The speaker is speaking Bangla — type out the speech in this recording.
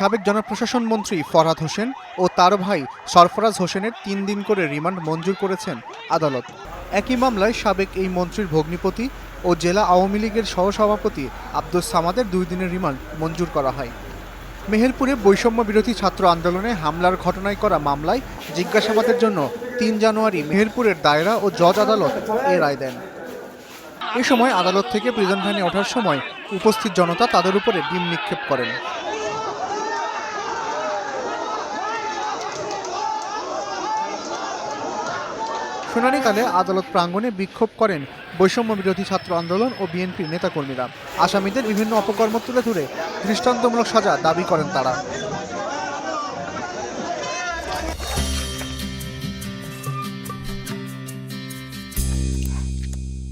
সাবেক জনপ্রশাসন মন্ত্রী ফরহাদ হোসেন ও তার ভাই সরফরাজ হোসেনের তিন দিন করে রিমান্ড মঞ্জুর করেছেন আদালত। একই মামলায় সাবেক এই মন্ত্রীর ভগ্নিপতি ও জেলা আওয়ামী লীগের সহসভাপতি আব্দুল সামাদের দুই দিনের রিমান্ড মঞ্জুর করা হয়। মেহেরপুরে বৈষম্য বিরোধী ছাত্র আন্দোলনে হামলার ঘটনায় করা মামলায় জিজ্ঞাসাবাদের জন্য তিন জানুয়ারি মেহেরপুরের দায়রা ও জজ আদালত এ রায় দেন। এ সময় আদালত থেকে প্রিজন ভ্যানে ওঠার সময় উপস্থিত জনতা তাদের উপরে ডিম নিক্ষেপ করেন। শুনানিকালে আদালত প্রাঙ্গণে বিক্ষোভ করেন বৈষম্য বিরোধী ছাত্র আন্দোলন ও বিএনপির নেতাকর্মীরা। আসামিদের বিভিন্ন অপকর্ম তুলে ধরে দৃষ্টান্তমূলক সাজা দাবি করেন তারা।